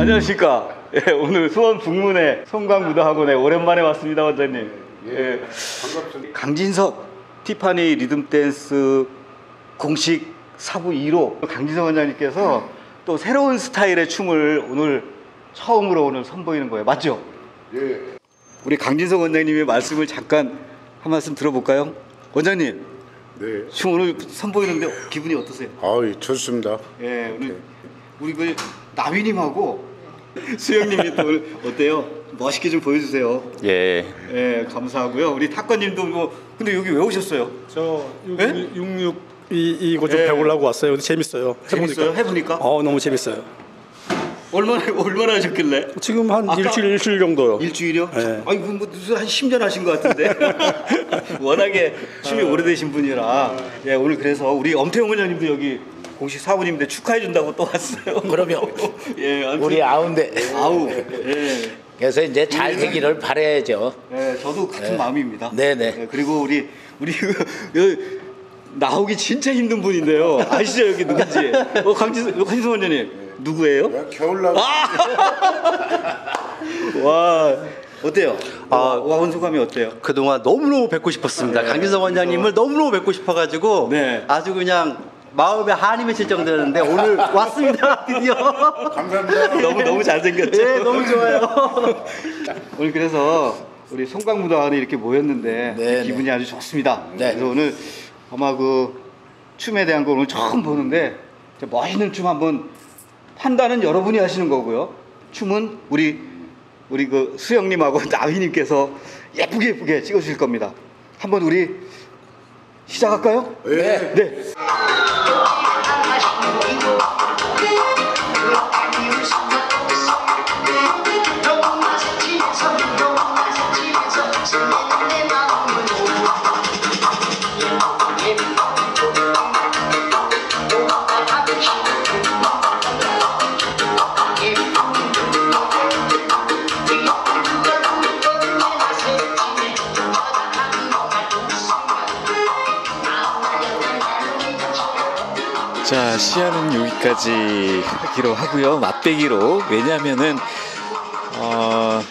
안녕하십니까. 예, 오늘 수원 북문의 송강무도학원에 오랜만에 왔습니다, 원장님. 예. 반갑습니다. 강진석 티파니 리듬 댄스 공식 사부 2로 강진석 원장님께서 또 새로운 스타일의 춤을 오늘 처음으로 오늘 선보이는 거예요. 맞죠? 예. 우리 강진석 원장님의 말씀을 잠깐 한 말씀 들어볼까요? 원장님, 네. 춤 오늘 선보이는데 기분이 어떠세요? 아우 좋습니다. 예, 오늘 우리 그 나비님하고 수영님이 또 오늘 어때요? 멋있게 좀 보여주세요. 예. 예, 감사하고요. 우리 탁권님도 뭐 근데 여기 왜 오셨어요? 저 예? 66 이 이거 좀 예. 배우려고 왔어요. 근데 재밌어요. 재밌어요? 해보니까? 어 너무 재밌어요. 얼마나 얼마나 하셨길래? 지금 한 아까- 일주일 일주일 정도요. 일주일이요? 예. 아니 그뭐 무슨 한 10년 하신 것 같은데 워낙에 춤이 오래되신 분이라 예 오늘 그래서 우리 엄태웅 원장님도 여기 공식 사부님인데 축하해 준다고 또 왔어요. 그럼요. 예, 우리 아운데 아우 예. 그래서 이제 잘 되기를 바라야죠. 네, 저도 같은 마음입니다. 네 네. 그리고 우리 우리 여기 나오기 진짜 힘든 분인데요. 아시죠 여기 누군지? 어 강진 강진성 원장님 누구예요? 야, 겨울날 와 어때요? 아, 와온 소감이 어때요? 그동안 너무너무 뵙고 싶었습니다. 강진석 원장님을 너무너무 뵙고 싶어가지고 네. 아주 그냥 마음에 한이 맺힐 정도였는데 오늘 왔습니다. 드디어. 감사합니다. 너무 너무 잘생겼죠? 네, 너무 좋아요. 오늘 그래서 우리 송강무단이 이렇게 모였는데 네, 기분이 아주 좋습니다. 네. 그래서 오늘 아마 그 춤에 대한 걸 오늘 처음 보는데 멋있는 춤 한번 판단은 여러분이 하시는 거고요. 춤은 우리 우리 그 수영님하고 나휘님께서 예쁘게 예쁘게 찍어주실 겁니다. 한번 우리 시작할까요? 네. 네. 시야는 여기까지 하기로 하고요. 맛배기로. 왜냐면은, 어,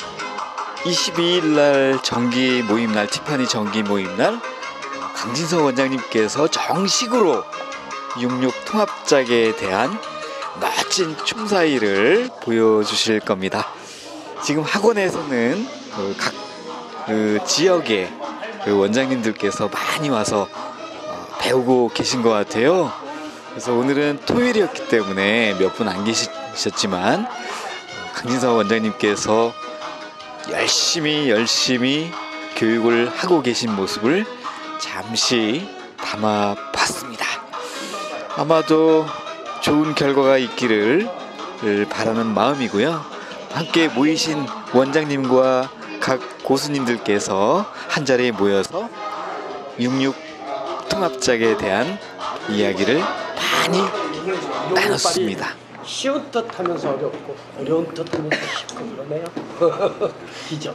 22일 날 정기 모임 날, 티파니 정기 모임 날, 강진석 원장님께서 정식으로 66 통합작에 대한 멋진 춤사위를 보여주실 겁니다. 지금 학원에서는 그 각 그 지역의 그 원장님들께서 많이 와서 어, 배우고 계신 것 같아요. 그래서 오늘은 토요일이었기 때문에 몇 분 안 계셨지만 어, 강진석 원장님께서 열심히 열심히 교육을 하고 계신 모습을 잠시 담아 봤습니다. 아마도 좋은 결과가 있기를 바라는 마음이고요. 함께 모이신 원장님과 각 고수님들께서 한 자리에 모여서 66 통합작에 대한 이야기를 많이 나눴습니다. 쉬운 듯 하면서 어렵고 어려운 듯 하면서 쉽고 그러네요. 그죠?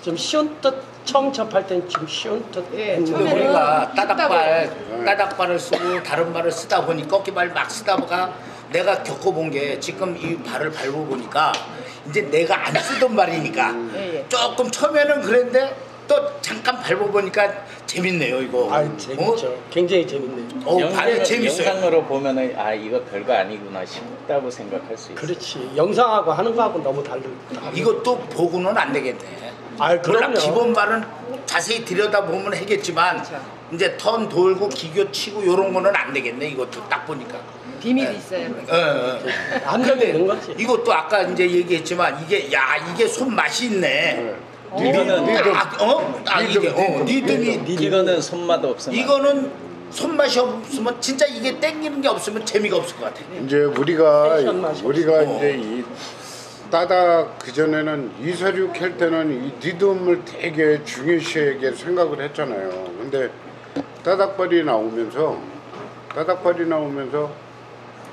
좀 쉬운 듯 처음 접할 땐좀 쉬운 듯 예, 근데 우리가 따닥발 따닥발을 쓰고 다른 말을 쓰다 보니 꺾기발 막 쓰다 보니까 내가 겪어본 게 지금 이 발을 밟아보니까 이제 내가 안 쓰던 말이니까 조금 처음에는 그랬는데 또 잠깐 밟아보니까 재밌네요 이거. 아 재밌죠. 굉장히 재밌네요. 어, 어 발이 재밌어요. 영상으로 보면은 아 이거 별거 아니구나 싶다고 생각할 수 있어요. 그렇지. 영상하고 하는 거하고 너무 다르. 이것도 보고는 안 되겠네. 아 물론 그럼요. 기본 발은 자세히 들여다 보면 하겠지만 이제 턴 돌고 기교 치고 이런 거는 안 되겠네 이것도 딱 보니까. 비밀이 있어요. 예, 예. 안 되는 거지. 이것도 아까 이제 얘기했지만 이게 야 이게 손 맛이 있네. 이거는 딱, 어? 딱 이게 어, 리듬이 이거는 손맛 없으면 이거는 손맛이 없으면 진짜 이게 땡기는 게 없으면 재미가 없을 것 같아. 이제 우리가 우리가 없어. 이제 이 따닥 그 전에는 이서류 캘 때는 이 리듬을 되게 중요시하게 생각을 했잖아요. 근데 따닥발이 나오면서 따닥발이 나오면서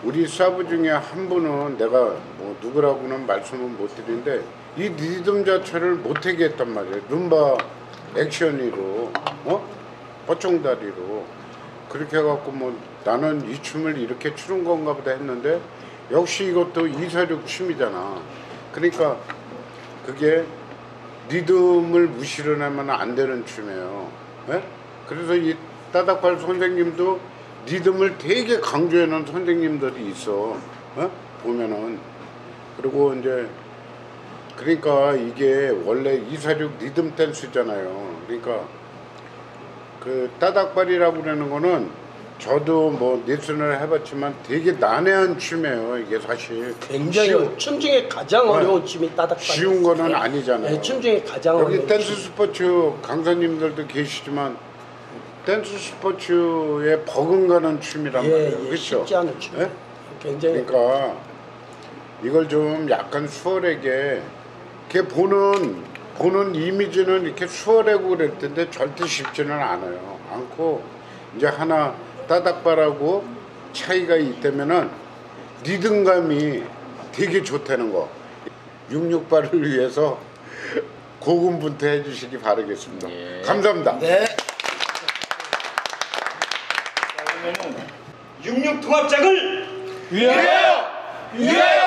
우리 사부 중에 한 분은 내가 뭐 누구라고는 말씀은 못 드리는데 이 리듬 자체를 못하게 했단 말이에요. 룸바 액션이로 어 뻗종다리로 그렇게 해갖고 뭐 나는 이 춤을 이렇게 추는 건가 보다 했는데 역시 이것도 이사륙 춤이잖아. 그러니까 그게 리듬을 무시를 하면 안 되는 춤이에요. 예? 그래서 이 따닥발 선생님도 리듬을 되게 강조해놓은 선생님들이 있어. 어? 보면은. 그리고 이제 그러니까 이게 원래 이사륙 리듬 댄스잖아요. 그러니까 그 따닥발이라고 그러는 거는 저도 뭐 레슨을 해봤지만 되게 난해한 춤이에요. 이게 사실 굉장히 쉬운- 춤 중에 가장 네. 어려운 춤이 따닥발. 쉬운 거는 아니잖아요. 네, 춤 중에 가장 여기 댄스 춤. 스포츠 강사님들도 계시지만 댄스 스포츠에 버금가는 춤이란 예, 말이에요. 예, 그렇죠? 쉽지 않은 춤. 예? 굉장히 그러니까 이걸 좀 약간 수월하게 이렇게 보는 보는 이미지는 이렇게 수월하고 그럴 텐데 절대 쉽지는 않아요. 않고 이제 하나 따닥발하고 차이가 있다면은 리듬감이 되게 좋다는 거. 668을 위해서 고군분투해 주시기 바라겠습니다. 감사합니다. 네. 육육 통합장을 위하여! 위하여! 위하여